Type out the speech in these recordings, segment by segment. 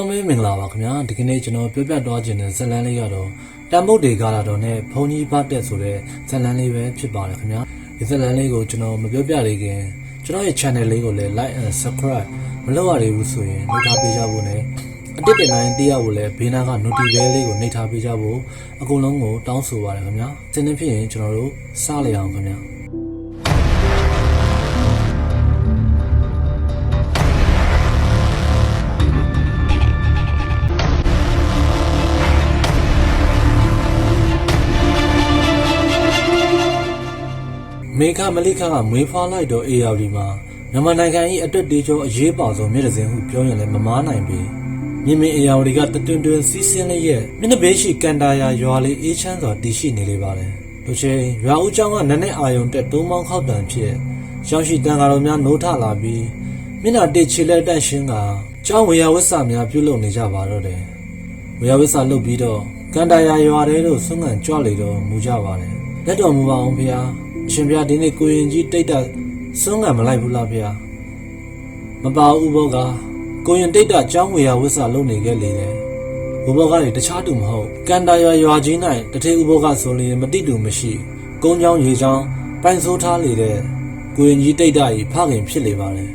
အားလုံးပဲမင်္ဂလာပါခင်ဗျာဒီကနေ့ကျွန်တော်ပြောပြသွားခြင်းတဲ့ဇတ်လန်းလေးကတော့တန်မုတ်တွေကာလာတော်နဲ့ဘုံကြီးဘတ်တက်ဆိုတဲ့ဇတ်လန်းလေးပဲဖြစ်ပါတယ်ခင်ဗျာဒီဇတ်လန်းလေးကိုကျွန်တော်မပြောပြသေးခင်ကျွန်တော်ရဲ့ channel လေးကိုလည်း like and subscribe မလုပ်ရသေးဘူးဆိုရင်လုပ်ထားပေးကြဖို့နဲ့အတစ်တင်တိုင်းတရားဖို့လည်းဘေးနားက notification လေးကိုနှိပ်ထားပေးကြဖို့အကုန်လုံးကိုတောင်းဆိုပါတယ်ခင်ဗျာသင်နေဖြစ်ရင်ကျွန်တော်တို့စလိုက်အောင်ခင်ဗျာ မေခမလိခကမွေးဖွားလိုက်တော့ ARD မှာမြန်မာနိုင်ငံ၏အတွက်တေးကျော်အရေးပါဆုံးမြစ်တစ်စင်ဟုပြောရင်လည်းမမားနိုင်ပေမြင့်မင်း ARD ကတတွင်တွင်စီးဆင်းလေးရဲ့မျက်နှာဘေးရှိကန်တာယာရွာလေးအေးချမ်းစွာတည်ရှိနေလေပါတယ်လူချင်းရွာဦးကျောင်းကနက်နက်အာယုံတက်သုံးပေါင်းခောက်တန်ဖြစ်ရောက်ရှိတန်ဃာတော်များနိုးထလာပြီးမျက်နှာတစ်ချီလက်တန့်ရှင်းကကျောင်းဝေယဝစ္စများပြုလုပ်နေကြပါတော့တယ်ဝေယဝစ္စလုပ်ပြီးတော့ကန်တာယာရွာထဲသို့ဆွမ်းငံကြွလေတော့မူကြပါတယ်လက်တော်မူပါအောင်ဖေဟာ အရှင်ဘုရားဒီနေ့ကိုရင်ကြီးတိတ်တာစွန့်ငံမလိုက်ဘူးလားဘုရားမပါဘူးဘောကကိုရင်တိတ်တာကျောင်းဝေယဝစ္စလုပ်နေခဲ့လေတယ်ဥဘောကလည်းတခြားသူမဟုတ်ကန်တာရွာရွာကြီး၌တထေဥဘောကဆိုရင်မတိတူမရှိကုန်းချောင်းရေချောင်းပိုင်ဆိုးထားလေတဲ့ကိုရင်ကြီးတိတ်တာကြီးဖခင်ဖြစ်လေပါတယ်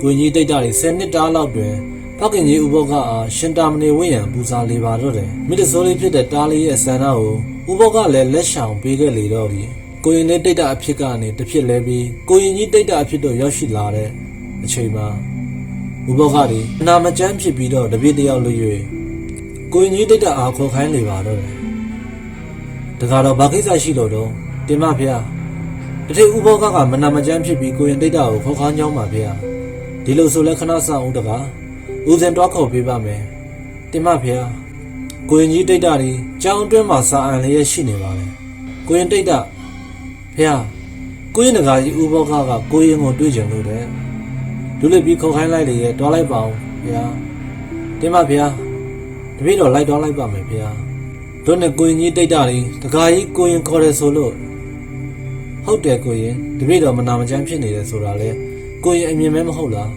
ကိုရင်ကြီးတိတ်တာကြီး10နှစ်တားလောက်တွင်ဖခင်ကြီးဥဘောကအားရှင်တာမဏေဝိယံပူဇာလေပါတော့တယ်မိတဆိုးလေးဖြစ်တဲ့တားလေးရဲ့ဆန္ဒကိုဥဘောကလည်းလက်ဆောင်ပေးခဲ့လေတော့ပြီ ကိုရင်လေးတိတ်တာအဖြစ်ကနေတစ်ဖြစ်လဲပြီးကိုရင်ကြီးတိတ်တာအဖြစ်တော့ရောက်ရှိလာတဲ့အချိန်မှာဥဘောကဒီအနာမကျန်းဖြစ်ပြီးတော့တပြည့်တယောက်လွတ်၍ကိုရင်ကြီးတိတ်တာအားခေါ်ခိုင်းလေပါတော့တယ်တခါတော့ဘာကိစ္စရှိလို့တော့တင်မဖေဟာတတိဥဘောကကမနာမကျန်းဖြစ်ပြီးကိုရင်တိတ်တာကိုခေါ်ခိုင်းကြောင်းပါဖေဟာဒီလိုဆိုလဲခဏဆောင်ဦးတကားဦးစင်တွားခေါ်ပေးပါမယ်တင်မဖေဟာကိုရင်ကြီးတိတ်တာဒီကြောင်းအတွင်းမှာစာအန်လေးရရှိနေပါလေကိုရင်တိတ်တာ ဖေဟာကိုရင်တကာကြီးဥဘောခကကိုရင်ကိုတွေ့ကြလို့တဲ့ဒုလိပြီးခေါ်ခိုင်းလိုက်လေရဲ့တွားလိုက်ပါအောင်ဖေဟာတင်ပါဖေဟာတပည့်တော်လိုက်တွားလိုက်ပါမယ်ဖေဟာတို့နဲ့ကိုရင်ကြီးတိတ်တာလေးတကာကြီးကိုရင်ခေါ်တယ်ဆိုလို့ဟုတ်တယ်ကိုရင်တပည့်တော်မနာမကျန်းဖြစ်နေတယ်ဆိုတာလေကိုရင်အမြင်မဲမဟုတ်လား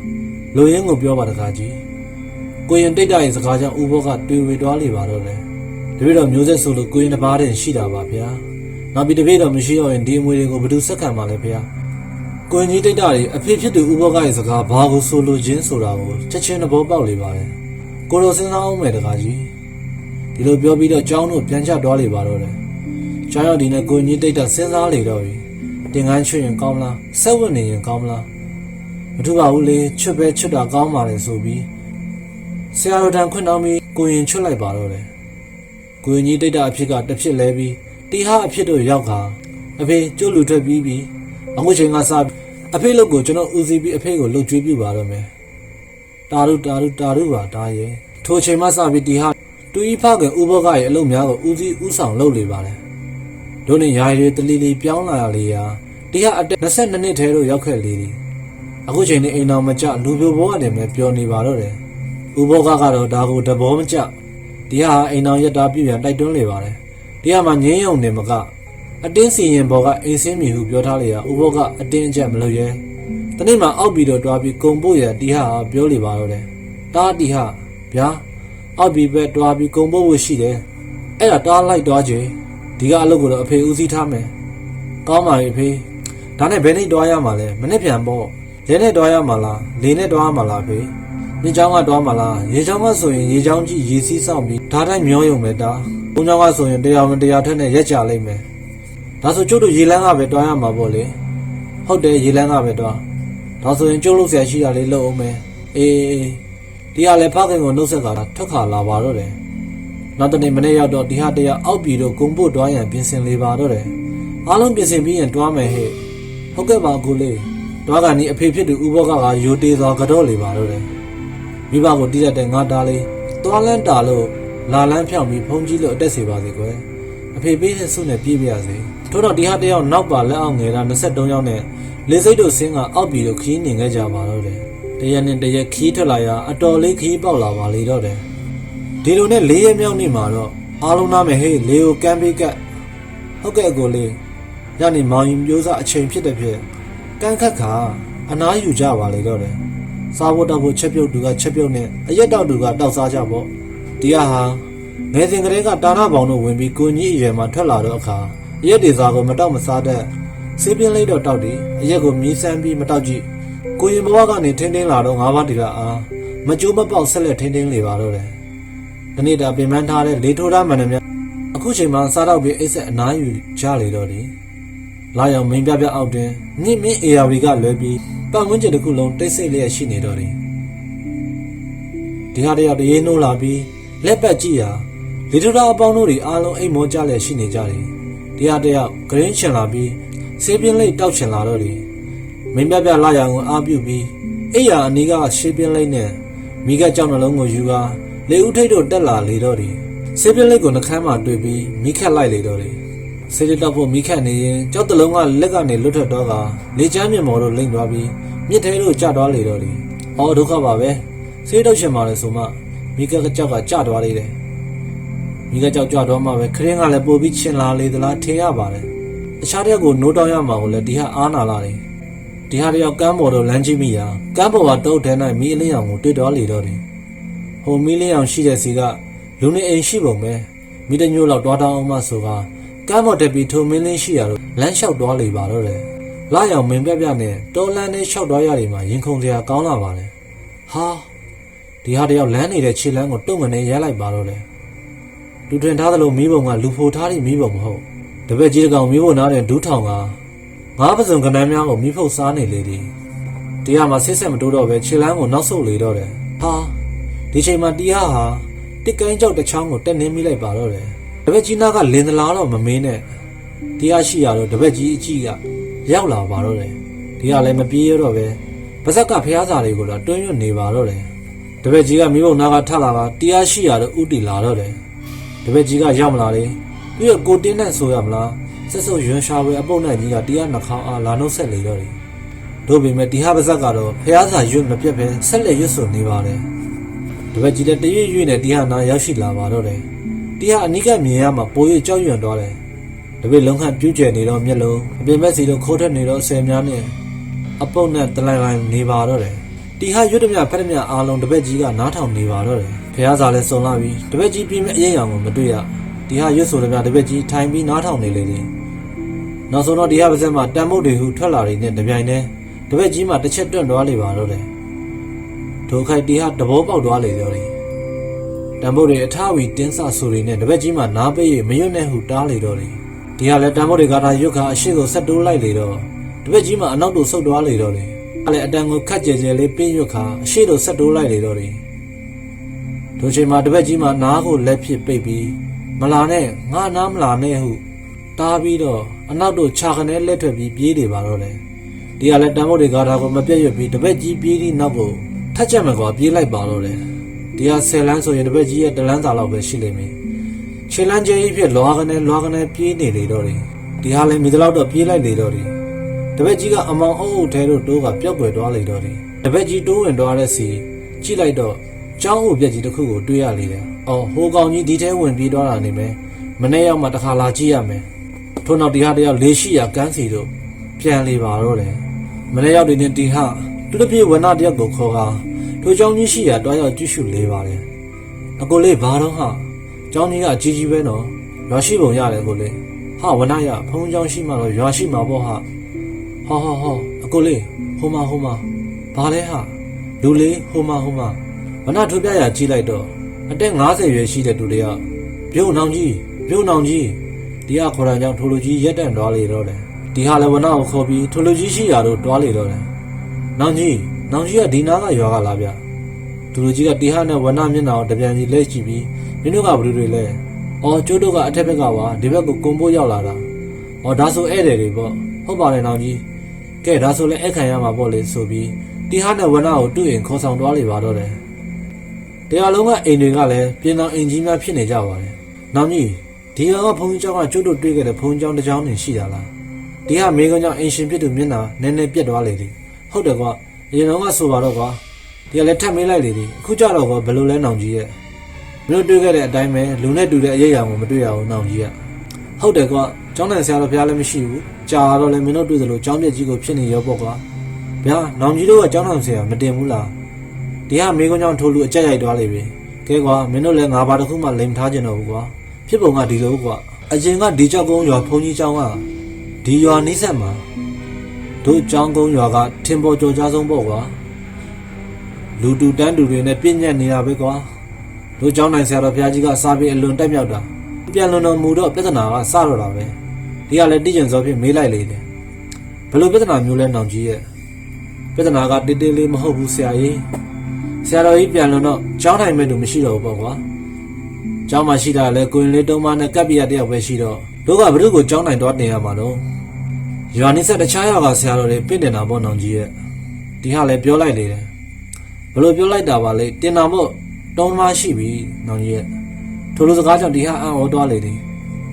လူရင်းကိုပြောပါတကာကြီးကိုရင်တိတ်တာရဲ့စကားကြောင့်ဥဘောကတွေ့ဝေတွားလေပါတော့လေတပည့်တော်မျိုးဆက်ဆိုလို့ကိုရင်တစ်ပါးတည်းရှိတာပါဗျာ နောက်ပြီးတပည့်တော်မရှိတော့ရင်ဒီအမွေတွေကိုဘယ်သူစက္ကန့်မှလဲဖေ။ကိုရင်ကြီးတိတ်တာတွေအဖေဖြစ်သူဥဘောကရဲ့စကားဘာကိုဆိုလိုခြင်းဆိုတာကိုချက်ချင်းသဘောပေါက်လေပါတယ်။ကိုတော်စဉ်းစားအောင်မယ်တကားကြီး။ဒီလိုပြောပြီးတော့ကျောင်းတို့ပြန်ချသွားလေပါတော့တယ်။ကျောင်းရောက်ဒီနဲ့ကိုရင်ကြီးတိတ်တာစဉ်းစားလေတော့ပြီ။တင်ငန်းချွတ်ရင်ကောင်းမလား။ဆက်ဝတ်နေရင်ကောင်းမလား။မထူပါဘူးလေချွတ်ပဲချွတ်တာကောင်းပါလေဆိုပြီးဆရာတော်တန်ခွင့်တောင်းပြီးကိုရင်ချွတ်လိုက်ပါတော့တယ်။ကိုရင်ကြီးတိတ်တာအဖြစ်ကတစ်ဖြစ်လဲပြီး တီဟာအဖြစ်တို့ရောက်ကအဖေကျုပ်လူထွက်ပြီးပြီအခုချိန်ကစပြီးအဖေလုတ်ကိုကျွန်တော်ဦးစီးပြီးအဖေကိုလှုပ်ကြွေးပြပါတော့မယ်တာရုတာရုတာရုပါတာရဲ့ထိုချိန်မှစပြီးတီဟာတူဤဖခင်ဥဘောကရဲ့အလုပ်များကိုဦးစီးဦးဆောင်လုပ်လေပါတယ်တို့နဲ့ယာရီတလီလီပြောင်းလာရလေရာတီဟာအတက်22နှစ်ထဲတို့ရောက်ခဲ့လေသည်အခုချိန်နဲ့အိမ်တော်မကြလူပြိုဘောကနေပဲပျော်နေပါတော့တယ်ဥဘောကကတော့ဒါကိုတဘောမကြဒီဟာအိမ်တော်ရက်တာပြည်ပြန်တိုက်တွန်းလေပါတယ် ဒီဟာမှာငင်းယုံနေမကအတင်းစီရင်ဘောကအိမ်စင်းမီဟုပြောထားလေရာဥဘောကအတင်းအကျပ်မလုပ်ရဲတနေ့မှအောက်ပြီးတော့တွားပြီးကုံပို့ရတီဟာပြောလေပါတော့တယ်တားတီဟာဗျာအောက်ပြီးပဲတွားပြီးကုံပို့ဖို့ရှိတယ်အဲ့ဒါတားလိုက်တွားချေဒီကအလုပ်ကိုတော့အဖေဦးစီးထားမယ်ကောင်းပါပြီအဖေဒါနဲ့ဘယ်နေ့တွားရမှာလဲမနေ့ပြန်ပေါ့လဲနဲ့တွားရမှာလားလေနဲ့တွားရမှာလားအဖေနေချောင်းကတွားမလားရေချောင်းကဆိုရင်ရေချောင်းကြီးရေစီးဆောင်ပြီးဓာတ်တိုင်းမျောရုံပဲတာ ဘုံချောင်းကဆိုရင်တရားဝင်တရားထက်နဲ့ရက်ကြလိမ့်မယ်ဒါဆိုကျုပ်တို့ရေလန်းကပဲတွားရမှာပေါ့လေဟုတ်တယ်ရေလန်းကပဲတွားဒါဆိုရင်ကျုပ်လို့ဆရာရှိတာလေးလုပ်အောင်မယ်အေးအေးဒီဟာလည်းဖခင်ကိုနှုတ်ဆက်ကထွက်ခါလာပါတော့တယ်နောက်တနေ့မနေ့ရောက်တော့ဒီဟာတရားအောက်ပြီးတော့ဂုံပို့တွားရန်ပြင်ဆင်လေပါတော့တယ်အားလုံးပြင်ဆင်ပြီးရင်တွားမယ်ဟဲ့ဟုတ်ကဲ့ပါကိုလေးတွားကနီးအဖေဖြစ်သူဥဘောကကယိုတေးစွာကတော့လေပါတော့တယ်မိဘကိုတည်ရတဲ့ငါသားလေးသွားလန်းတာလို့ လာလန်းဖြောင်းပြီးဖုံးကြီးလို့အတက်စေပါစေကွယ်အဖေပေးတဲ့ဆုနဲ့ပြေးပြရစေထို့တော့ဒီဟာတယောက်နောက်ပါလက်အောင်ငယ်တာ23ယောက်နဲ့လေစိတ်တို့ဆင်းကအောက်ပြီးတော့ခီးနေခဲ့ကြပါတော့တယ်တရက်နဲ့တရက်ခီးထွက်လာရအတော်လေးခီးပေါက်လာပါလေတော့တယ်ဒီလိုနဲ့၄ရက်မြောက်နေ့မှာတော့အားလုံးသားမယ်ဟေးလေကိုကမ်းပေးကတ်ဟုတ်ကဲ့အကိုလေးညနေမောင်ရင်မျိုးစားအချိန်ဖြစ်တဲ့ဖြစ်ကန်းခတ်ခါအနားယူကြပါလေတော့တယ်စားဖို့တောက်ဖို့ချက်ပြုတ်သူကချက်ပြုတ်နဲ့အရက်တောက်သူကတောက်စားကြပေါ့ ဒီကဟာငယ်စဉ်ကလေးကတာရပေါင်တို့ဝင်ပြီးကိုကြီးအရွယ်မှာထွက်လာတော့အခါအရက်တွေစားကိုမတောက်မစားတတ်စေးပြင်းလိုက်တော့တောက်တယ်အရက်ကိုမြည်ဆန်းပြီးမတောက်ကြည့်ကိုရင်ဘဝကနေထင်းထင်းလာတော့ငါးပါးတီလာအားမကြိုးမပေါက်ဆက်လက်ထင်းထင်းလေပါတော့တယ်ဒီနေ့တာပင်ပန်းထားတဲ့လေထိုးသားမှန်တယ်များအခုချိန်မှာစားတော့ပြီးအိတ်ဆက်အနားယူကြလေတော့တယ်လာရောက်မင်းပြပြအောက်တွင်မြင့်မြင့်အေယာဝီကလွဲပြီးပတ်ဝန်းကျင်တစ်ခုလုံးတိတ်ဆိတ်လျက်ရှိနေတော့တယ်ဒီဟာတယောက်တရေနှိုးလာပြီး လက်ပတ်ကြည့်ရာလီထူရာအပေါင်းတို့တွေအားလုံးအိမ်မောကြလျက်ရှိနေကြတယ်ဒီဟာတယောက်ဂရင်းချင်လာပြီးဆေးပြင်းလိတ်တောက်ချင်လာတော့တယ်မင်းပြပြလာရအောင်အားပြုပြီးအိယာအနီးကရှေးပြင်းလိတ်နဲ့မိကကြောက်နှလုံးကိုယူကာလေဦးထိတ်တို့တက်လာလေတော့တယ်ဆေးပြင်းလိတ်ကိုနှကမ်းမှာတွေ့ပြီးမိခက်လိုက်လေတော့တယ်ဆေးရတော့ဖို့မိခတ်နေရင်ကြောက်တလုံးကလက်ကနေလွတ်ထွက်တော့ကလေချမ်းမြင်မော်တို့လိမ့်သွားပြီးမြစ်ထဲတို့ကျသွားလေတော့တယ်။အော်ဒုက္ခပါပဲ။ဆေးတော့ရှင်ပါလေဆိုမှ မိခတ်ကကြောက်ကကျသွားလေတယ်။မိခတ်ကြောက်ကြတော့မှပဲခရင်းကလည်းပို့ပြီးချင်လာလေသလားထင်ရပါတယ်။တခြားတယောက်ကိုနိုးတောင်းရမှာကိုလည်းဒီဟာအားနာလာတယ်။ဒီဟာတယောက်ကမ်းပေါ်တို့လမ်းကြည့်မိရာကမ်းပေါ်ကတုတ်ထဲ၌မိအလင်းရောင်ကိုတွေ့တော်လေတော့တယ်။ဟိုမိလင်းရောင်ရှိတဲ့စီကလူနေအိမ်ရှိပုံပဲမိတညို့လောက်တွားတောင်းအောင်မှဆိုပါကမ်းပေါ်တက်ပြီးထုံမင်းလင်းရှိရတော့လမ်းလျှောက်သွားလေပါတော့တယ်။လာရောင်မင်းပြပြနဲ့တော်လန်းနဲ့လျှောက်သွားရတယ်မှာရင်ခုန်စရာကောင်းလာပါတယ်။ဟာ ဒီဟာတယောက်လမ်းနေတဲ့ခြေလမ်းကိုတုံငနဲ့ရဲလိုက်ပါတော့တယ်။လူထွင်ထားသလိုမိဘုံကလူဖိုထားတဲ့မိဘုံမဟုတ်။တပည့်ကြီးတကောင်မိဘုံနားတဲ့ဒူးထောင်ကငါးပစုံကနန်းများကိုမိဖုတ်စားနေလေသည်။တရားမှာဆစ်ဆက်မတိုးတော့ပဲခြေလမ်းကိုနောက်ဆုတ်လေတော့တယ်။ဟာဒီချိန်မှာတရားဟာတစ်ကိုင်းကြောက်တစ်ချောင်းကိုတက်နေမိလိုက်ပါတော့တယ်။တပည့်ကြီးနားကလင်းသလားတော့မမင်းနဲ့တရားရှိရတော့တပည့်ကြီးအကြီးကရောက်လာပါတော့တယ်။ဒီကလည်းမပြေးရတော့ပဲပါဇက်ကဖျားစာတွေကိုတော့တွန်းရွတ်နေပါတော့တယ်။ တပည့်ကြီးကမိဘနာကထလာတာတရားရှိရတော့ဥတီလာတော့တယ်။တပည့်ကြီးကရောက်မလာလေ။ပြီးတော့ကိုတင်းနဲ့ဆိုရမလား။ဆက်စုပ်ရွှန်ရှာဝဲအပုတ်နဲ့ကြီးကတရားနှခေါင်းအားလာနှုတ်ဆက်လေတော့တယ်။တို့ပေမဲ့ဒီဟာပါဇက်ကတော့ဖျားစာရွတ်မပြတ်ပဲဆက်လက်ရွတ်ဆိုနေပါတယ်။တပည့်ကြီးလည်းတရွေ့ရွေ့နဲ့တရားနာရောက်ရှိလာပါတော့တယ်။တရားအနိကမြင်ရမှာပိုရကြောက်ရွံ့သွားတယ်။တပည့်လုံးခန့်ပြူးကျယ်နေတော့မျက်လုံးအပြင်ဘက်စီလိုခိုးထွက်နေတော့ဆယ်များနဲ့အပုတ်နဲ့တလိုင်လိုင်နေပါတော့တယ်။ တီဟာရွတ်တမြဖက်တမြအားလုံးတပည့်ကြီးကနားထောင်နေပါတော့တယ်။ဖះစာလည်းစုံလာပြီးတပည့်ကြီးပြင်းမဲ့အရေးအံကိုမတွေ့ရ။တီဟာရွတ်ဆိုတမြတပည့်ကြီးထိုင်ပြီးနားထောင်နေလေတယ်။နောက်ဆုံးတော့တရားပါစက်မှာတန်မုတ်တွေဟုထွက်လာနေတဲ့တပြိုင်တည်းတပည့်ကြီးမှတစ်ချက်တွန့်သွားလေပါတော့တယ်။ဒုခိုက်တီဟာတဘောပေါက်သွားလေတော့တယ်။တံပိုးတွေအထဝီတင်းဆဆူတွေနဲ့တပည့်ကြီးမှနားပေး၍မရွတ်နဲ့ဟုတားလေတော့တယ်။ဒီကလည်းတံပိုးတွေကသာရွတ်ခါအရှိကိုဆက်တိုးလိုက်လေတော့တပည့်ကြီးမှအနောက်တို့ဆုတ်သွားလေတော့တယ်။ အဲ့လေအတန်ကိုခက်ကြဲကြဲလေးပြင်းရွတ်ခါအရှိတို့ဆက်တိုးလိုက်လေတော့တယ်။ဒိုချိန်မှာတပည့်ကြီးမှနားကိုလက်ဖြစ်ပိတ်ပြီးမလာနဲ့ငါနားမလာနဲ့ဟုတားပြီးတော့အနောက်တို့ခြာခနဲလက်ထွက်ပြီးပြေးနေပါတော့တယ်။ဒီကလည်းတံပိုးတွေကသာကိုမပြတ်ရွတ်ပြီးတပည့်ကြီးပြေးပြီးနောက်ကိုထက်ချက်မကွာပြေးလိုက်ပါတော့တယ်။ဒီဟာဆယ်လန်းဆိုရင်တစ်ပတ်ကြီးရဲ့တလန်းစာလောက်ပဲရှိလိမ့်မယ်။ခြေလန်းကျဲကြီးဖြစ်လွာကနေလွာကနေပြေးနေလေတော့တယ်။ဒီဟာလည်းမိသလောက်တော့ပြေးလိုက်လေတော့တယ်။ တပည့်ကြီးကအမောင်အုပ်အုပ်ထဲတို့တိုးကပျောက်ကွယ်သွားလေတော့တယ်တပည့်ကြီးတိုးဝင်သွားတဲ့စီကြည့်လိုက်တော့ကျောင်းအုပ်ပြက်ကြီးတစ်ခုကိုတွေ့ရလေတယ်အော်ဟိုကောင်ကြီးဒီထဲဝင်ပြေးသွားတာနေမယ်မနေ့ရောက်မှတခါလာကြည့်ရမယ်ထို့နောက်ဒီဟာတယောက်လေးရှိရာကန်းစီတို့ပြန်လေပါတော့တယ်မနေ့ရောက်တွင်ဒီဟာသူတစ်ပြေဝဏတယောက်ကိုခေါ်ကာထိုကျောင်းကြီးရှိရာတွားရောက်ကြည့်ရှုလေပါတယ်အကိုလေးဘာတော့ဟာကျောင်းကြီးကကြီးကြီးပဲနော်ရွာရှိပုံရတယ်ကိုလေးဟာဝဏရဖုံးကျောင်းရှိမှတော့ရွာရှိမှာပေါ့ဟာ ဟောဟောဟောအကိုလေးဟိုမဟိုမဘာလဲဟာလူလေးဟိုမဟိုမဝနထိုးပြရကြီးလိုက်တော့အသက်50ရွယ်ရှိတဲ့သူလေးကပြုံနောင်ကြီးပြုံနောင်ကြီးဒီကခေါ်တဲ့ကြောင့်ထိုလူကြီးရက်တန့်သွားလေတော့တယ်ဒီဟာလည်းဝနကိုခေါ်ပြီးထိုလူကြီးရှိရာတို့တွားလေတော့တယ်နောင်ကြီးနောင်ကြီးကဒီနားကရွာကလာဗျသူလူကြီးကတီဟာနဲ့ဝနမျက်နှာကိုတပြန်ကြီးလက်ကြည့်ပြီးမင်းတို့ကဘလူတွေလဲအော်ကျိုးတို့ကအထက်ဘက်ကပါဒီဘက်ကိုကုံပိုးရောက်လာတာအော်ဒါဆိုဧည့်သည်တွေပေါ့ဟုတ်ပါတယ်နောင်ကြီး ကဲဒါဆိုလည်းအခန့်ရမှာပေါ့လေဆိုပြီးတီဟာနဲ့ဝနာကိုတွေ့ရင်ခေါ်ဆောင်သွားလေပါတော့တယ်တရားလုံးကအိမ်တွေကလည်းပြင်တော်အိမ်ကြီးများဖြစ်နေကြပါတယ်နောက်ကြီးဒီဟာကဘုံကျောင်းကကျွတ်တို့တွေ့ခဲ့တဲ့ဘုံကျောင်းတစ်ကျောင်းနေရှိတာလားဒီဟာမိကုံးကျောင်းအင်ရှင်ပြစ်သူမျက်နှာနည်းနည်းပြက်သွားလေသည်ဟုတ်တယ်ကွာအရင်တော့ကဆိုပါတော့ကွာဒီကလည်းထပ်မေးလိုက်လေသည်အခုကြတော့ကွာဘယ်လိုလဲနောင်ကြီးရဲ့မလို့တွေ့ခဲ့တဲ့အတိုင်းပဲလူနဲ့တူတဲ့အရေးအရာကိုမတွေ့ရဘူးနောင်ကြီးကဟုတ်တယ်ကွာ ကျောင်းနိုင်ဆရာတော်ဘုရားလည်းမရှိဘူးကြာတော့လည်းမင်းတို့တွေ့သလိုကျောင်းပြက်ကြီးကိုဖြစ်နေရောပေါ့ကွာဗျာနောင်ကြီးတို့ကကျောင်းနိုင်ဆရာမတင်ဘူးလားဒီဟာမေကွန်းကြောင့်ထိုးလူအကြက်ရိုက်သွားလိမ့်ပြီကဲကွာမင်းတို့လည်းငါဘာတစ်ခုမှလိမ်ထားကြတော့ဘူးကွာဖြစ်ပုံကဒီလိုကွာအရင်ကဒီကြောက်ကုန်းရွာဘုံကြီးကျောင်းကဒီရွာနီးစပ်မှာတို့ကျောင်းကုန်းရွာကထင်ပေါ်ကြော်ကြားဆုံးပေါ့ကွာလူတူတန်းတူတွေနဲ့ပြည့်ညက်နေတာပဲကွာတို့ကျောင်းနိုင်ဆရာတော်ဘုရားကြီးကစာပေအလွန်တက်မြောက်တာပြန်လွန်တော်မူတော့ပြဿနာကစတော့တာပဲ ဒီကလည်းတိကျင်စောဖြင့်မေးလိုက်လေတယ်ဘယ်လိုပြဿနာမျိုးလဲနောင်ကြီးရဲ့ပြဿနာကတေးသေးလေးမဟုတ်ဘူးဆရာကြီးဆရာတော်ကြီးပြန်လွန်တော့ကျောင်းထိုင်မဲ့သူမရှိတော့ဘူးပေါ့ကွာကျောင်းမှာရှိတာလဲကိုရင်လေးတုံးမနဲ့ကပ်ပြရတယောက်ပဲရှိတော့တို့ကဘုရုကိုကျောင်းထိုင်တော့တင်ရမှာတော့ရွာနိဆက်တခြားရွာကဆရာတော်တွေပြင့်တင်တာပေါ့နောင်ကြီးရဲ့ဒီဟာလဲပြောလိုက်လေတယ်ဘလို့ပြောလိုက်တာပါလေတင်တာမို့တုံးမရှိပြီနောင်ကြီးရဲ့ထိုလိုစကားကြောင့်ဒီဟာအံ့ဩသွားလေတယ်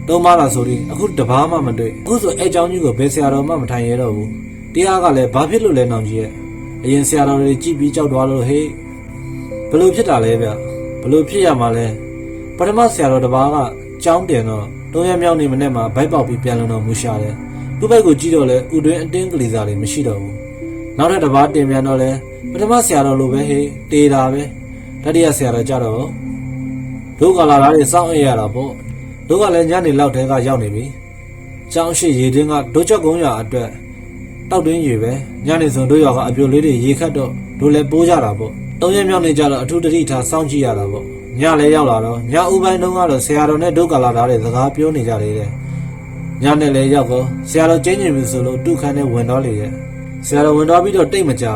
တုံးမလာဆိုရင်အခုတပားမှမတွေ့အခုဆိုအဲကျောင်းကြီးကိုဘယ်ဆရာတော်မှမထိုင်ရတော့ဘူးတရားကလည်းဘာဖြစ်လို့လဲနောင်ကြီးရဲ့အရင်ဆရာတော်တွေကြည်ပြီးကြောက်သွားလို့ဟေးဘလို့ဖြစ်တာလဲဗျဘလို့ဖြစ်ရမှာလဲပထမဆရာတော်တစ်ပါးကကြောင်းတင်တော့တုံးရမြောက်နေမနဲ့မှာဗိုက်ပေါက်ပြီးပြန်လုံတော့မူရှာတယ်သူ့ဘက်ကိုကြည့်တော့လဲဥတွင်းအတင်းကလေးစားတွေမရှိတော့ဘူးနောက်ထပ်တစ်ပါးတင်ပြန်တော့လဲပထမဆရာတော်လိုပဲဟေးတေးတာပဲတတိယဆရာတော်ကြတော့ဒုက္ခလာတာတွေစောင့်အပ်ရတာပေါ့ ဒုက္ခလည်းညနေလောက်တည်းကရောက်နေပြီကျောင်းရှိရေတွင်းကဒုချက်ကုန်းရွာအတွက်တောက်တွင်းရေပဲညနေစုံတို့ရွာကအပြိုလေးတွေရေခတ်တော့တို့လည်းပိုးကြတာပေါ့သုံးရက်မြောက်နေကြတော့အထူးတတိထားစောင့်ကြည့်ရတာပေါ့ညလည်းရောက်လာတော့ညဥပိုင်းတုန်းကတော့ဆရာတော်နဲ့ဒုက္ခလာတာတွေစကားပြောနေကြလေတဲ့ညနဲ့လည်းရောက်တော့ဆရာတော်ကျင်းကျင်ပြီဆိုလို့တုခန်းနဲ့ဝင်တော့လေတဲ့ဆရာတော်ဝင်တော့ပြီးတော့တိတ်မကြ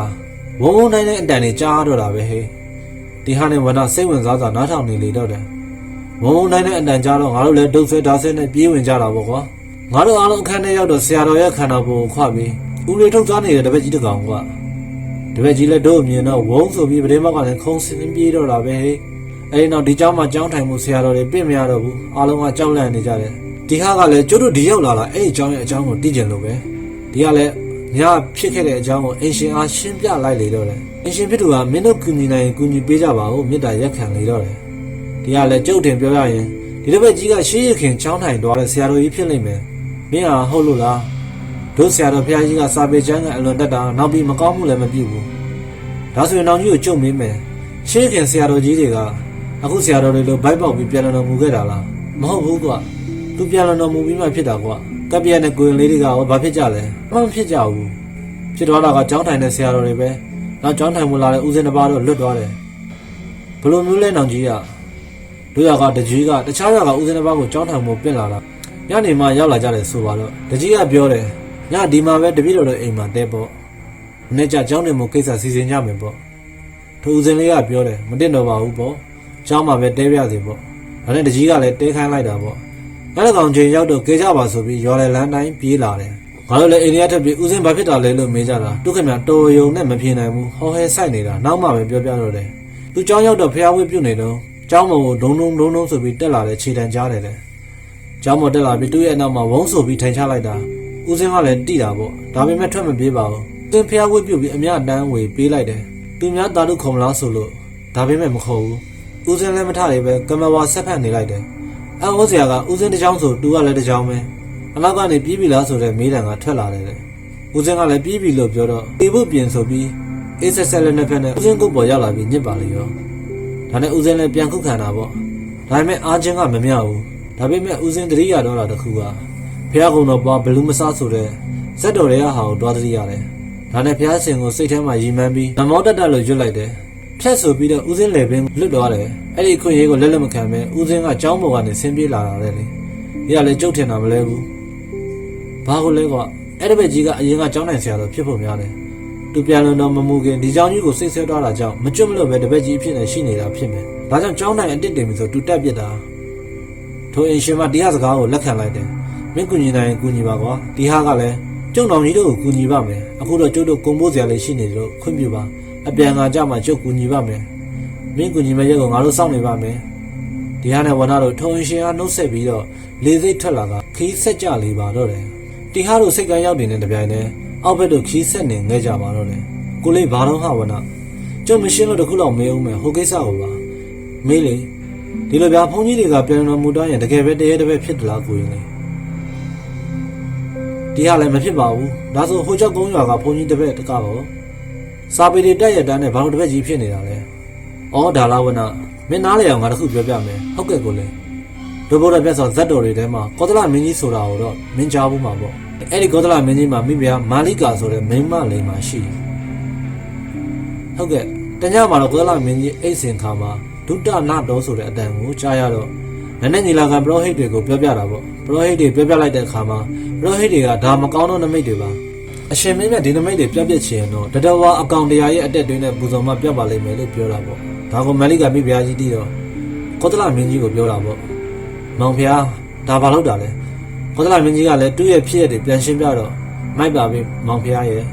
ဝုန်းဝုန်းတိုင်းတိုင်းအတန်တွေကြားတော့တာပဲဟေးဒီဟာနဲ့ဝင်တော့စိတ်ဝင်စားစွာနားထောင်နေလေတော့တယ် ဝုန်းဝုန်းတိုင်းတိုင်းအတန်ကြားတော့ငါတို့လည်းဒုတ်ဆွဲဓာတ်ဆွဲနဲ့ပြေးဝင်ကြတာပေါ့ကွာငါတို့အားလုံးအခန်းထဲရောက်တော့ဆရာတော်ရဲ့ခန္ဓာကိုယ်ကိုခွပြီးဦးလေးထုတ်သွားနေတဲ့တပည့်ကြီးတစ်ကောင်ကွာ တပည့်ကြီးလည်းတို့အမြင်တော့ဝုန်းဆိုပြီးပဒိမကလည်းခုံစင်းပြေးတော့တာပဲဟဲ့အဲဒီနောက်ဒီเจ้าမှာကြောင်းထိုင်မှုဆရာတော်တွေပြင့်မရတော့ဘူးအားလုံးကကြောက်လန့်နေကြတယ်ဒီဟာကလည်းကျတို့ဒီရောက်လာတာအဲ့ဒီအကြောင်းရဲ့အကြောင်းကိုသိကြလို့ပဲဒီကလည်းညဖြစ်ခဲ့တဲ့အကြောင်းကိုအင်ရှင်အားရှင်းပြလိုက်လေတော့တယ်အင်ရှင်ဖြစ်သူကမင်းတို့ကူညီနိုင်ရင်ကူညီပေးကြပါဦးမေတ္တာရက်ခံလေတော့တယ် ဒီကလည်းကျုပ်တင်ပြောရရင်ဒီတစ်ပတ်ကြီးကရှေးရခင်ကြောင်းထိုင်သွားတဲ့ဆရာတော်ကြီးဖြစ်လိမ့်မယ်မင်းဟာဟုတ်လို့လားတို့ဆရာတော်ဘုရားကြီးကစာပေကျမ်းကအလွန်တက်တာနောက်ပြီးမကောင်းမှုလည်းမပြုဘူးဒါဆိုရင်နောင်ကြီးကိုကြုံမင်းမယ်ရှေးခင်ဆရာတော်ကြီးတွေကအခုဆရာတော်တွေလိုဘိုက်ပေါက်ပြီးပြန်လည်တော်မူခဲ့တာလားမဟုတ်ဘူးကွာသူပြန်လည်တော်မူပြီးမှဖြစ်တာကွာကပ်ပြက်နဲ့ကိုရင်လေးတွေကရောဘာဖြစ်ကြလဲမဖြစ်ကြဘူးဖြစ်သွားတာကကြောင်းထိုင်တဲ့ဆရာတော်တွေပဲနောက်ကြောင်းထိုင်မလာတဲ့ဦးစင်းတစ်ပါးတော့လွတ်သွားတယ်ဘလို့မျိုးလဲနောင်ကြီးက တို့ရကတကြီးကတခြားရကဦးစင်းတစ်ပါးကိုကြောင်းထိုင်မှုပြင်လာတာညနေမှရောက်လာကြတယ်ဆိုပါတော့တကြီးကပြောတယ်ညဒီမှာပဲတပည့်တော်တို့အိမ်မှာတဲပေါ့။နေ့ကျကျောင်းတင်မှုကိစ္စစီစဉ်ကြမယ်ပေါ့။ထိုဦးစင်လေးကပြောတယ်မတင်တော့ပါဘူးပေါ့။ကျောင်းမှာပဲတဲပြစီပေါ့။ဒါနဲ့တကြီးကလည်းတဲခိုင်းလိုက်တာပေါ့။နောက်တစ်ကောင်ချိန်ရောက်တော့ကေကြပါဆိုပြီးရော်လေလန်းတိုင်းပြေးလာတယ်။ငါတို့လည်းအိန္ဒိယထက်ပြီးဦးစင်ဘာဖြစ်တာလဲလို့မေးကြတာ။သူခင်ဗျာတော်ယုံနဲ့မပြေနိုင်ဘူး။ဟောဟဲဆိုင်နေတာနောက်မှပဲပြောပြတော့တယ်။သူကျောင်းရောက်တော့ဖျားဝေးပြုတ်နေတော့ ကျောင်းမကိုဒုံဒုံဒုံဒုံဆိုပြီးတက်လာတဲ့ခြေတံကြားတယ်တဲ့။ကျောင်းမတက်လာပြီးသူ့ရဲ့အနောက်မှာဝုန်းဆိုပြီးထိုင်ချလိုက်တာ။ဦးစင်ကလည်းတိတာပေါ့။ဒါပေမဲ့ထွက်မပြေးပါဘူး။သင်ဖျားဝတ်ပြုတ်ပြီးအမြတမ်းဝေပေးလိုက်တယ်။သူများတာတို့ခုံမလားဆိုလို့ဒါပေမဲ့မခေါ်ဘူး။ဦးစင်းလည်းမထတွေပဲကမ္မဝါဆက်ဖက်နေလိုက်တယ်။အံ့ဩစရာကဦးစင်းတစ်ချောင်းဆိုတူကလည်းတစ်ချောင်းပဲ။အနောက်ကနေပြီးပြီလားဆိုတဲ့မေးတံကထွက်လာတယ်တဲ့။ဦးစင်းကလည်းပြီးပြီလို့ပြောတော့တေဖို့ပြင်ဆိုပြီးအေးဆက်ဆက်လည်းနှစ်ဖက်နဲ့ဦးစင်းကုတ်ပေါ်ရောက်လာပြီးညစ်ပါလေရော။ ဒါနဲ့ဦးစင်းလည်းပြန်ခုတ်ခံတာပေါ့။ဒါပေမဲ့အားချင်းကမမြောက်ဘူး။ဒါပေမဲ့ဦးစင်းတတိယတော့တာတစ်ခုကဖျားကုံတော့ပွားဘလူးမစားဆိုတဲ့ဇက်တော်တွေကဟာကိုတွားတတိရတယ်။ဒါနဲ့ဖျားစင်ကိုစိတ်ထဲမှာရီမှန်းပြီးမမောတက်တက်လို့ရွတ်လိုက်တယ်။ဖြတ်ဆိုပြီးတော့ဦးစင်းလေပင်လွတ်သွားတယ်။အဲ့ဒီခွင့်ရေးကိုလက်လက်မခံပဲဦးစင်းကကြောင်းပေါ်ကနေဆင်းပြေးလာတာလေလေ။ဒီကလည်းကြုတ်ထင်တာမလဲဘူး။ဘာကိုလဲကွာအဲ့ဒီဘက်ကြီးကအရင်ကကြောင်းနိုင်ဆရာတော်ဖြစ်ဖို့များတယ်။ သူပြန်လွန်တော့မမှုခင်ဒီကြောင်းကြီးကိုစိတ်ဆွဲသွားတာကြောင့်မကျွတ်မလို့ပဲတပည့်ကြီးအဖြစ်နဲ့ရှိနေတာဖြစ်မယ်။ဒါကြောင့်ကြောင်းနိုင်အတစ်တင်ပြီဆိုသူတက်ပြစ်တာ။ထိုအင်ရှင်မတရားစကားကိုလက်ခံလိုက်တယ်။မင်းကူညီနိုင်ရင်ကူညီပါကွာ။ဒီဟာကလည်းကျုံတော်ကြီးတို့ကိုကူညီပါမယ်အခုတော့ကျုပ်တို့ကုံပိုးစရာလေးရှိနေတယ်လို့ခွင့်ပြုပါအပြန်ကကြမှာကျုပ်ကူညီပါမယ်မင်းကူညီမဲ့ရက်ကိုငါတို့စောင့်နေပါမယ်ဒီဟာနဲ့ဝနာတို့ထုံရှင်အားနှုတ်ဆက်ပြီးတော့လေစိတ်ထွက်လာကခီးဆက်ကြလေပါတော့တယ်တီဟာတို့စိတ်ကန်းရောက်နေတဲ့တပြိုင်တည်း အောက်ဘက်တို့ခီးဆက်နေငဲကြပါတော့တယ်ကိုလေးဘာတော့ဟာဝနာကျုပ်မရှင်းလို့တခုလောက်မေးအောင်မယ်ဟိုကိစ္စကိုပါမေးလေဒီလိုဗျာဘုန်းကြီးတွေကပြန်တော်မူတော့ရင်တကယ်ပဲတရေတပည့်ဖြစ်သလားကိုရင်လေဒီဟာလည်းမဖြစ်ပါဘူးဒါဆိုဟိုကြောက်ကုန်းရွာကဘုန်းကြီးတစ်ပည့်တကားပေါ့စာပေတွေတက်ရတန်းနဲ့ဘာလို့တပည့်ကြီးဖြစ်နေတာလဲ။အော်ဒါလာဝနာမင်းနားလေအောင်ငါတခုပြောပြမယ်။ဟုတ်ကဲ့ကိုလေ။ဒုဗုဒ္ဓမြတ်စွာဇတ်တော်တွေထဲမှာကောသလမင်းကြီးဆိုတာကိုတော့မင်းကြားဘူးမှာပေါ့။ အဲ့ဒီကောသလမင်းကြီးမှာမိဖုရားမာလိကာဆိုတဲ့မိန်းမလေးမှာရှိတယ်။ဟုတ်ကဲ့တညမှာတော့ကောသလမင်းကြီးအိတ်စင်ခါမှာဒုတနာတော်ဆိုတဲ့အတန်ကိုကြားရတော့နည်းနည်းညီလာခံပရောဟိတ်တွေကိုပြောပြတာပေါ့။ပရောဟိတ်တွေပြောပြလိုက်တဲ့အခါမှာပရောဟိတ်တွေကဒါမကောင်းသောနမိတ်တွေပါ။အရှင်မင်းမြတ်ဒီနမိတ်တွေပြတ်ပြတ်ချင်တော့တတဝါအကောင်တရားရဲ့အတက်တွင်းနဲ့ပူဇော်မှပြတ်ပါလိမ့်မယ်လို့ပြောတာပေါ့။ဒါကိုမလိကမိဖုရားကြီးတီးတော့ကောသလမင်းကြီးကိုပြောတာပေါ့။မောင်ဖုရားဒါဘာလို့တာလဲ။ ကောသလမင်းကြီးကလည်းသူ့ရဲ့ဖြစ်ရတွေပြန်ရှင်းပြတော့မိုက်ပါပြီမောင်ဖုရားရဲ့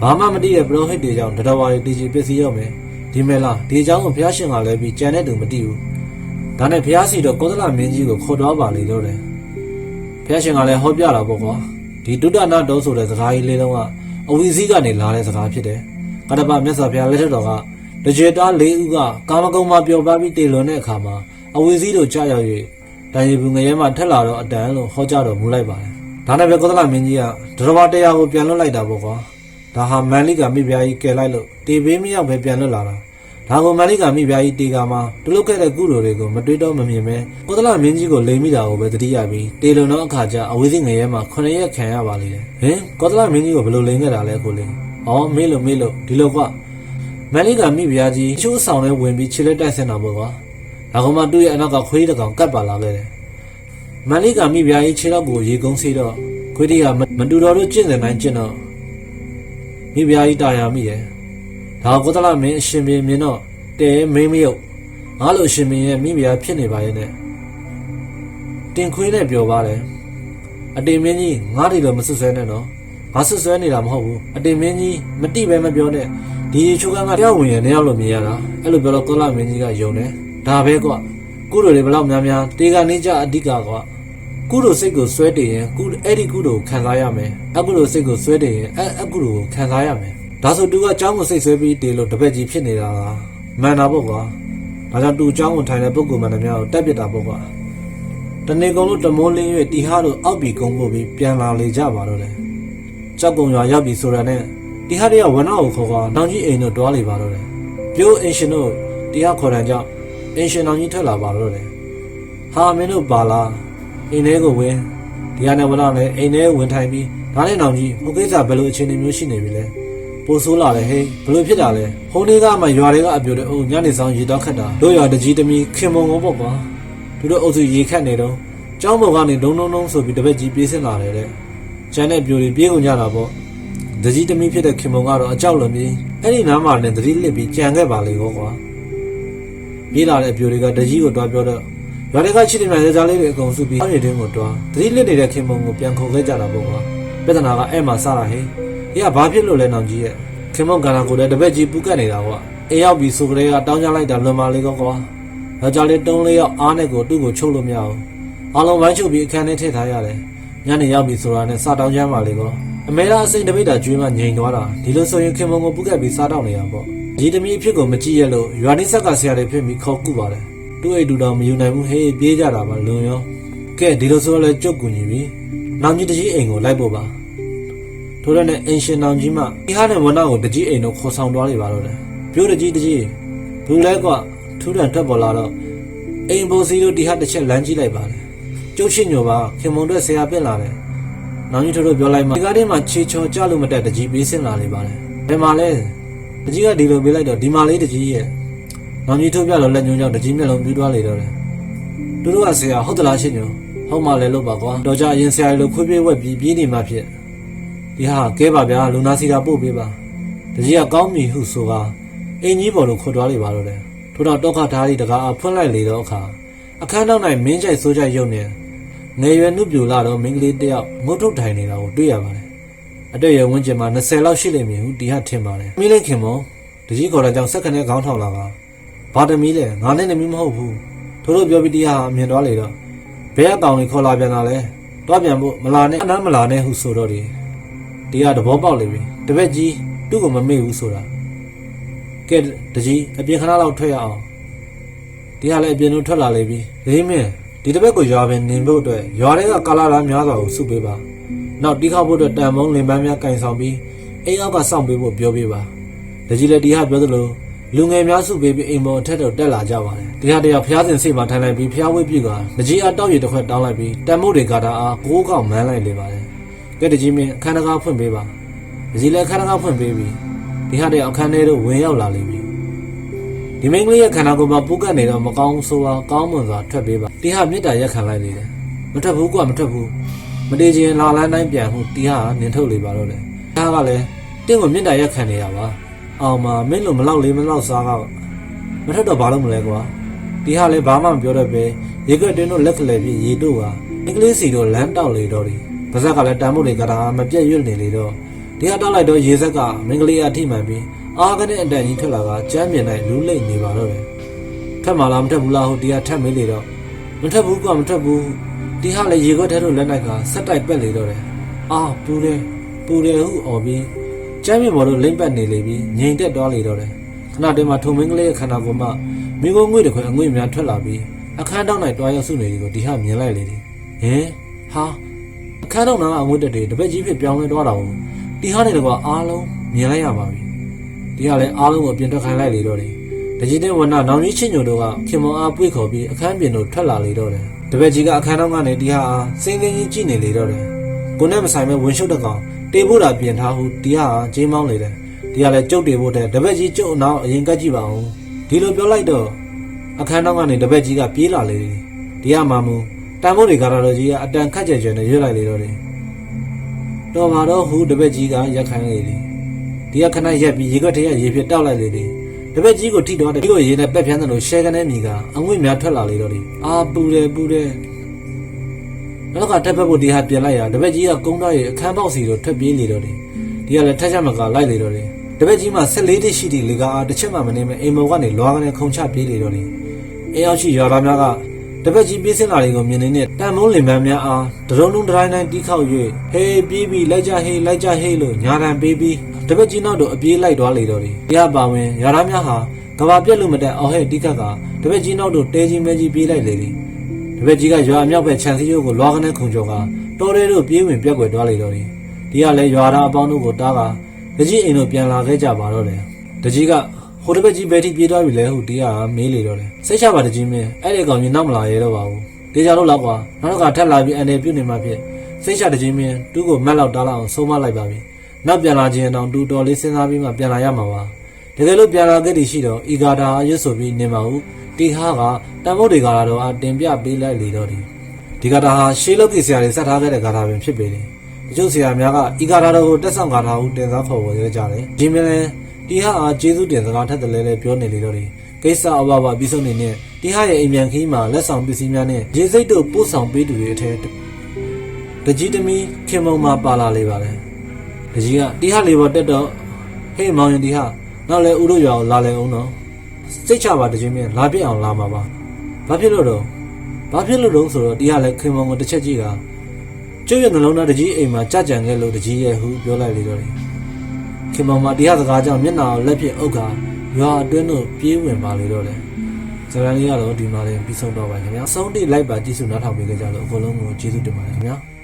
ဘာမှမသိတဲ့ပရောဟိတ်တွေကြောင့်တတဝါတွေတည်ကြည်ပစ္စည်းရောက်မယ်။ဒီမဲ့လားဒီအကြောင်းကိုဘုရားရှင်ကလည်းပြီးကြံတဲ့သူမသိဘူး။ဒါနဲ့ဘုရားစီတော့ကောသလမင်းကြီးကိုခေါ်တော့ပါလေလို့တယ်။ဘုရားရှင်ကလည်းဟောပြတာပေါ့ကွာ။ဒီဒုဒနာတော်ဆိုတဲ့စကားကြီးလေးလုံးကအဝီစည်းကနေလာတဲ့စကားဖြစ်တယ်။ကတ္တပမြတ်စွာဘုရားလက်ထက်တော်ကတကြွတာ၄ဦးကကာမဂုဏ်မှာပျော်ပါပြီးတည်လွန်တဲ့အခါမှာအဝီစည်းတို့ကြာရောက်၍ တန်ရီဘူးငရဲမှာထက်လာတော့အတန်လို့ဟောကြားတော်မူလိုက်ပါတယ်။ဒါနဲ့ပဲကောသလမင်းကြီးကဒရဝတရားကိုပြန်လွတ်လိုက်တာပေါ့ကွာ။ဒါဟာမန်လိကမိဖုရားကြီးကယ်လိုက်လို့တေဘေးမရောက်ပဲပြန်လွတ်လာတာ။ဒါကိုမန်လိကမိဖုရားကြီးတေကာမှာသူလုတ်ခဲ့တဲ့ကုသိုလ်တွေကိုမတွေးတော့မမြင်ပဲကောသလမင်းကြီးကိုလိမ်မိတာကိုပဲတတိယပြီးတေလွန်တော့အခါကျအဝီစည်းငရဲမှာခုနှစ်ရက်ခံရပါလေတယ်။ဟင်ကောသလမင်းကြီးကိုဘယ်လိုလိမ်ခဲ့တာလဲကိုလေး။အော်မေးလို့မေးလို့ဒီလိုကွာမန်လိကမိဖုရားကြီးချိုးဆောင်နဲ့ဝင်ပြီးခြေလက်တိုက်ဆင်းတာပေါ့ကွာ။ ဒါကမှသူ့ရဲ့အနောက်ကခွေးတစ်ကောင်ကတ်ပါလာခဲ့တယ်။မန်လိကမိဖုရားကြီးခြေတော့ကိုရေကုန်းစေးတော့ခွေးတီကမမတူတော်တို့ကျင့်တဲ့တိုင်းကျင့်တော့မိဖုရားကြီးတာယာမိတယ်။ဒါကိုကောသလမင်းအရှင်ဘုရင်မြင်တော့တဲမင်းမယုတ်ငါလိုအရှင်ဘုရင်ရဲ့မိဖုရားဖြစ်နေပါရဲ့နဲ့တင်ခွေးနဲ့ပြောပါတယ်။အတေမင်းကြီးငါဒီလိုမဆွဆွဲနဲ့နော်။ငါဆွဆွဲနေတာမဟုတ်ဘူး။အတေမင်းကြီးမတိပဲမပြောနဲ့။ဒီချိုးကန်းကတယောက်ဝင်ရနေရောက်လို့မြင်ရတာ။အဲ့လိုပြောတော့ကောသလမင်းကြီးကယုံတယ်။ ဒါပဲကွာ။ကုတို့တွေဘယ်လောက်များများတေကနေကြအဓိကကွာ။ကုတို့စိတ်ကိုဆွဲတည်ရင်ကုအဲ့ဒီကုတို့ကိုခံစားရမယ်။အကုတို့စိတ်ကိုဆွဲတည်ရင်အဲ့အကုတို့ကိုခံစားရမယ်။ဒါဆိုသူကအเจ้าကိုစိတ်ဆွဲပြီးတည်လို့တပည့်ကြီးဖြစ်နေတာလား။မှန်တာပေါ့ကွာ။ဒါကြောင့်သူအเจ้าကိုထိုင်တဲ့ပုဂ္ဂိုလ်မှန်သမျှကိုတက်ပစ်တာပေါ့ကွာ။တနေကုန်လို့တမိုးလင်း၍တီဟာတို့အောက်ပြီးကုန်းပို့ပြီးပြန်လာလေကြပါတော့လေ။ကြောက်ကုံရွာရောက်ပြီဆိုတာနဲ့တီဟာတွေကဝနကိုခေါ်ခေါ်နောင်ကြီးအိမ်တို့တွားလေပါတော့လေ။ပြိုးအင်ရှင်တို့တီဟာခေါ်တဲ့ကြောင့် အင်ရှင်နောင်ကြီးထွက်လာပါတော့လေ။ဟာမင်းတို့ပါလား။အိမ်ထဲကိုဝင်ဒီဟာနဲ့ဝနလည်းအိမ်ထဲဝင်ထိုင်ပြီးဒါနဲ့နောင်ကြီးဟိုကိစ္စဘယ်လိုအခြေအနေမျိုးရှိနေပြီလဲ။ပိုဆိုးလာတယ်ဟေးဘယ်လိုဖြစ်တာလဲ။ဟိုနေ့ကမှရွာတွေကအပြိုတဲ့အိုညနေဆောင်ရေတော့ခတ်တာတို့ရွာတကြီးတမီခင်မုံကိုပေါ့ကွာ။သူတို့အုပ်စုရေခတ်နေတော့ကျောင်းပေါ်ကနေဒုံဒုံဒုံဆိုပြီးတပည့်ကြီးပြေးစင်လာတယ်တဲ့။ကျန်တဲ့ပြိုတွေပြေးကုန်ကြတာပေါ့။တကြီးတမီဖြစ်တဲ့ခင်မုံကတော့အကြောက်လွန်ပြီးအဲ့ဒီနားမှာလည်းသတိလစ်ပြီးကြံခဲ့ပါလေကောကွာ။ ပြေးလာတဲ့အပြိုတွေကတကြီးကိုတွားပြောတော့ရွာတွေကချစ်တင်တဲ့ဇာလေးတွေအကုန်စုပြီးအော်ရည်တွင်းကိုတွားသတိလစ်နေတဲ့ခင်မုံကိုပြန်ခေါ်ခဲ့ကြတာပေါ့ကွာ။ပြဿနာကအဲ့မှာစတာဟေး။အေးကဘာဖြစ်လို့လဲနောင်ကြီးရဲ့ခင်မုံကနာကိုလည်းတပည့်ကြီးပူကတ်နေတာကွာ။အေးရောက်ပြီးဆိုကြတဲ့ကတောင်းကြလိုက်တာလွန်ပါလေကောကွာ။ယောက်ျားလေးတုံးလေးယောက်အားနဲ့ကိုသူ့ကိုချုပ်လို့မရဘူး။အားလုံးဝိုင်းချုပ်ပြီးအခန်းထဲထည့်ထားရတယ်။ညနေရောက်ပြီဆိုတာနဲ့စတောင်းချမ်းပါလေကော။အမေလားအစိမ့်တပိတ်တာကျွေးမှငြိမ်သွားတာဒီလိုဆိုရင်ခင်မုံကိုပူကတ်ပြီးစားတော့နေရပေါ့။ ဒီတမီအဖြစ်ကိုမကြည့်ရလို့ရွာနေဆက်ကဆရာတွေဖြစ်ပြီးခေါ်ကူပါတယ်။သူ့အိတ်တူတော်မယူနိုင်ဘူးဟေးပြေးကြတာပါလွန်ရော။ကဲဒီလိုဆိုတော့လဲကြုတ်ကူညီပြီ။နောင်ကြီးတကြီးအိမ်ကိုလိုက်ဖို့ပါ။ထို့တဲ့နဲ့အင်ရှင်နောင်ကြီးမှဒီဟာနဲ့ဝနကိုတကြီးအိမ်တို့ခေါ်ဆောင်သွားလိပါတော့တယ်။ပြိုးတကြီးတကြီးဘူးလဲကွထူးတန်တက်ပေါ်လာတော့အိမ်ဘိုစီတို့ဒီဟာတစ်ချက်လမ်းကြည့်လိုက်ပါတယ်။ကျုပ်ရှိညိုပါခင်မုံတို့ဆရာပင့်လာတယ်။နောင်ကြီးတို့တို့ပြောလိုက်မှဒီကားထဲမှာခြေချော်ကြလို့မတက်တကြီးပေးစင်လာလိပါလေ။ဘယ်မှာလဲ။ တကြီးကဒီလိုပေးလိုက်တော့ဒီမှာလေးတကြီးရဲ့နောင်ကြီးထုတ်ပြလို့လက်ညှိုးကြောင့်တကြီးမျက်လုံးပြူးသွားလေတော့တယ်။သူတို့ကဆရာဟုတ်သလားရှိညိုဟုတ်မှလည်းလို့ပါကွာ။တော်ကြအရင်ဆရာလိုခွေးပြေးဝက်ပြီးပြေးနေမှဖြစ်။ဒီဟာကဲပါဗျာလူနာစီတာပို့ပေးပါ။တကြီးကကောင်းပြီဟုဆိုကအင်ကြီးပေါ်လို့ခေါ်သွားလိပါတော့တယ်။ထို့တော့တောက်ခထားသည့်တကားအဖွင့်လိုက်လေတော့အခါအခန်းနောက်၌မင်းကြိုက်စိုးကြိုက်ရုံနဲ့ငယ်ရွယ်နှုတ်ပြူလာတော့မိန်းကလေးတစ်ယောက်ငုတ်ထုတ်ထိုင်နေတာကိုတွေ့ရပါတယ်။ အတွေ့ရဝန်းကျင်မှာ20လောက်ရှိလိမ့်မည်ဟုဒီဟာထင်ပါတယ်။မိလိမ့်ခင်မတကြီးခေါ်တဲ့ကြောင့်စက္ကနဲ့ခေါင်းထောင်လာကဘာတမီးလဲငါနဲ့နမီးမဟုတ်ဘူး။ထို့လို့ပြောပြီးတရားအမြင်သွားလေတော့ဘဲအကောင်လေးခေါ်လာပြန်တာလဲ။တွားပြန်ဖို့မလာနဲ့အနားမလာနဲ့ဟုဆိုတော့ဒီဒီကသဘောပေါက်လေပြီ။တပည့်ကြီးသူ့ကိုမမေ့ဘူးဆိုတာ။ကဲတကြီးအပြင်ခဏလောက်ထွက်ရအောင်။ဒီကလည်းအပြင်တို့ထွက်လာလေပြီ။လေးမင်းဒီတစ်ဘက်ကိုရွာပင်နင်ဖို့အတွက်ရွာထဲကကာလာလာများစွာကိုစုပေးပါ။ နောက်တီးခေါက်ဖို့အတွက်တန်မုံလင်ပန်းများကင်ဆောင်ပြီးအိမ်အောက်ကစောင့်ပေးဖို့ပြောပေးပါ။တကြီးလည်းဒီဟာပြောသလိုလူငယ်များစုပေးပြီးအိမ်ပေါ်အထက်တော့တက်လာကြပါတယ်ဒီဟာတယောက်ဖျားစင်စိတ်မှာထိုင်လိုက်ပြီးဖျားဝဲပြကတကြီးအားတောက်ရည်တစ်ခွက်တောင်းလိုက်ပြီးတန်မို့တွေကတာအားကိုးကောက်မန်းလိုက်လေပါတယ်ကဲတကြီးမင်းအခန်းတကားဖွင့်ပေးပါတကြီးလည်းအခန်းတကားဖွင့်ပေးပြီးဒီဟာတယောက်အခန်းထဲတော့ဝင်ရောက်လာလိမ့်ပြီဒီမိန်းကလေးရဲ့ခန္ဓာကိုယ်မှာပူကတ်နေတော့မကောင်းဆိုးပါကောင်းမွန်စွာထွက်ပေးပါဒီဟာမေတ္တာရက်ခံလိုက်လေတယ်မထွက်ဘူးကွာမထွက်ဘူး မတည်ခြင်းလာလန်းတိုင်းပြန်မှုဒီဟာနင်ထုတ်လေပါတော့လေဒါကလည်းတင့်ကိုမေတ္တာရက်ခံနေရပါအောင်မမင်းလိုမလောက်လေးမလောက်စားကမထွက်တော့ဘာလို့မလဲကွာဒီဟာလည်းဘာမှမပြောတတ်ပဲရေကတွင်းတို့လက်ကလေးပြရေတို့ဟာအင်္ဂလိပ်စီတို့လမ်းတောက်လေတော့ဒီပါဇက်ကလည်းတန်ဖို့တွေကတာမပြတ်ရွတ်နေလေတော့ဒီဟာတောက်လိုက်တော့ရေဇက်ကမင်္ဂလိအထိမှန်ပြီးအာကနဲ့အတန်ကြီးထွက်လာကကျမ်းမြင်နိုင်လူးလိမ့်နေပါတော့တယ်ထက်မှလားမထက်ဘူးလားဟိုဒီဟာထက်မေးလေတော့မထက်ဘူးကွာမထက်ဘူး ဒီဟာလည်းရေခွက်ထဲတို့လက်နိုင်ကဆက်တိုက်ပက်လေတော့တယ်အာပူတယ်ပူတယ်ဟုអော်ပြီးကျမ်းမြင်ပေါ်တို့လိမ့်ပတ်နေလေပြီးငြိမ်သက်သွားလေတော့တယ်ခဏတည်းမှာထုံမင်းကလေးရဲ့ခန္ဓာကိုယ်မှာမိကိုငွေ့တစ်ခွေအငွေ့များထွက်လာပြီးအခန်းတောက်၌တွားရောက်စုနေဒီကိုဒီဟာမြင်လိုက်လေဒီဟင်ဟာအခန်းတောက်နာကအငွေ့တက်တွေတပည့်ကြီးဖြစ်ပြောင်းလဲသွားတာဟုတ်ဒီဟာနဲ့တော့အားလုံးမြင်လိုက်ရပါပြီဒီဟာလည်းအားလုံးကိုပြင်ထွက်ခိုင်းလိုက်လေတော့တယ်တကြီးတဲ့ဝနနောင်ကြီးချင်းညိုတို့ကခင်မောအားပွေ့ခေါ်ပြီးအခန်းပြင်တို့ထွက်လာလေတော့တယ်တ ပည့်ကြီးကအခန်းတောက်ကနေဒီဟာအားစိမ့်သိင်းကြီးကြည့်နေလေတော့တယ်ကိုနဲ့မဆိုင်မဲ့ဝင်ရှုပ်တဲ့ကောင်တေဖို့တာပြင်ထားဟုဒီဟာအားဂျင်းမောင်းလေတယ်ဒီဟာလည်းကျုပ်တေဖို့တဲ့တပည့်ကြီးကျုပ်အနောက်အရင်ကတ်ကြည့်ပါဦးဒီလိုပြောလိုက်တော့အခန်းတော့ကနေတပည့်ကြီးကပြေးလာလေတယ်ဒီကမှမူတန်ဖို့တွေကတော့ကြီးကအတန်ခတ်ကြဲကြဲနဲ့ရွတ်လိုက်လေတော့တယ်တော်ပါတော့ဟူတပည့်ကြီးကရက်ခိုင်းလေတယ်ဒီကခဏရက်ပြီးရေခွက်ထဲရရေဖြစ်တောက်လိုက်လေတယ် တပည့်ကြီးကိုထိတော့တယ်ဒီကိုရေနဲ့ပက်ဖြန်းတယ်လို့ရှဲကနေမိကအငွေ့များထွက်လာလေတော့တယ်အာပူတယ်ပူတယ်နောက်ကတက်ဖက်ဖို့ဒီဟာပြင်လိုက်ရတပည့်ကြီးကကုန်းတော့ရဲ့အခန်းပေါက်စီကိုထွက်ပြေးလေတော့တယ်ဒီကလည်းထက်ချက်မကလိုက်လေတော့တယ်တပည့်ကြီးမှ14တိရှိတီလေကအားတစ်ချက်မှမနေမဲ့အိမ်မော်ကနေလွားကနေခုံချပြေးလေတော့တယ်အရောက်ရှိရွာသားများကတပည့်ကြီးပြေးစင်လာတွေကိုမြင်နေတဲ့တန်မိုးလင်ပန်းများအားဒရုံလုံးတိုင်းတိုင်းတီးခေါက်၍ဟေးပြေးပြီးလိုက်ကြဟေးလိုက်ကြဟေးလို့ညာတံပေးပြီး တပည့်ကြီးနောက်တော့အပြေးလိုက်သွားလေတော့တယ်။တရားပါဝင်ရွာသားများဟာကဘာပြက်လို့မတက်အောင်ဟဲ့တီးခတ်ကတပည့်ကြီးနောက်တော့တဲကြီးမဲကြီးပြေးလိုက်လေသည်။တပည့်ကြီးကရွာအမြောက်ဘက်ခြံစည်းရုပ်ကိုလွားကနေခုံကျော်ကတော်တဲတို့ပြေးဝင်ပြက်ွယ်သွားလေတော့တယ်။ဒီကလည်းရွာသားအပေါင်းတို့ကိုတားကတကြီးအိမ်တို့ပြန်လာခဲ့ကြပါတော့တယ်။တကြီးကဟိုတပည့်ကြီးဘယ်ထိပြေးသွားပြီလဲဟုတီးကမေးလေတော့တယ်စိတ်ချပါတကြီးမင်းအဲ့ဒီကောင်ကြီးနောက်မလာရဲတော့ပါဘူးတေချာလို့လောက်ကွာနောက်တော့ကထက်လာပြီးအနေပြုတ်နေမှဖြစ်စိတ်ချတကြီးမင်းတူးကိုမက်လောက်တားလောက်အောင်ဆုံးမလိုက်ပါပြီ နောက်ပြန်လာခြင်းတောင်တူတော်လေးစဉ်းစားပြီးမှပြန်လာရမှာပါတကယ်လို့ပြန်လာခဲ့သည်ရှိတော့ဤဂါတာရွတ်ဆိုပြီးနေမှာဟုတီဟာကတန်ဖို့တွေဂါတာတော့အတင်ပြပေးလိုက်လေတော့ဒီဒီဂါတာဟာရှေးလုတ်ကိဆရာတွေစက်ထားခဲ့တဲ့ဂါတာပင်ဖြစ်ပေတယ်တချို့ဆရာများကဤဂါတာတော်ကိုတက်ဆောင်ဂါတာဟုတင်စားခေါ်ဝေရကြတယ်ဒီမင်းလည်းတီဟာအားကျေးဇူးတင်စကားထက်တယ်လဲလဲပြောနေလေတော့တယ်ကိစ္စအဘဘပြီးဆုံးနေတဲ့တီဟာရဲ့အိမ်မြန်ခီးမှာလက်ဆောင်ပစ္စည်းများနဲ့ရေစိတ်တို့ပို့ဆောင်ပေးသူတွေအထက်တကြီးတမီခင်မုံမှာပါလာလေပါတယ် တကြီးကတီဟာလေးပေါ်တက်တော့ဟေးမောင်ရင်တီဟာနောက်လဲဦးတို့ရွာကိုလာလဲအောင်တော့စိတ်ချပါတကြီးမင်းလာပြစ်အောင်လာမှာပါဘာဖြစ်လို့တော့ဘာဖြစ်လို့တော့ဆိုတော့တီဟာလည်းခင်မုံကိုတစ်ချက်ကြည့်ကကျုပ်ရဲ့နှလုံးသားတကြီးအိမ်မှာကြကြံခဲ့လို့တကြီးရဲ့ဟုပြောလိုက်လေတော့တယ်ခင်မောင်မတရားစကားကြောင့်မျက်နှာကိုလက်ဖြင့်အုပ်ကရွာအတွင်းသို့ပြေးဝင်ပါလေတော့တယ်။စကားလေးကတော့ဒီမှာလည်းပြီးဆုံးတော့ပါခင်ဗျာ။အဆုံးထိလိုက်ပါကြည့်စုနားထောင်ပေးကြလို့အကုန်လုံးကိုကျေးဇူးတင်ပါတယ်ခင်ဗျာ။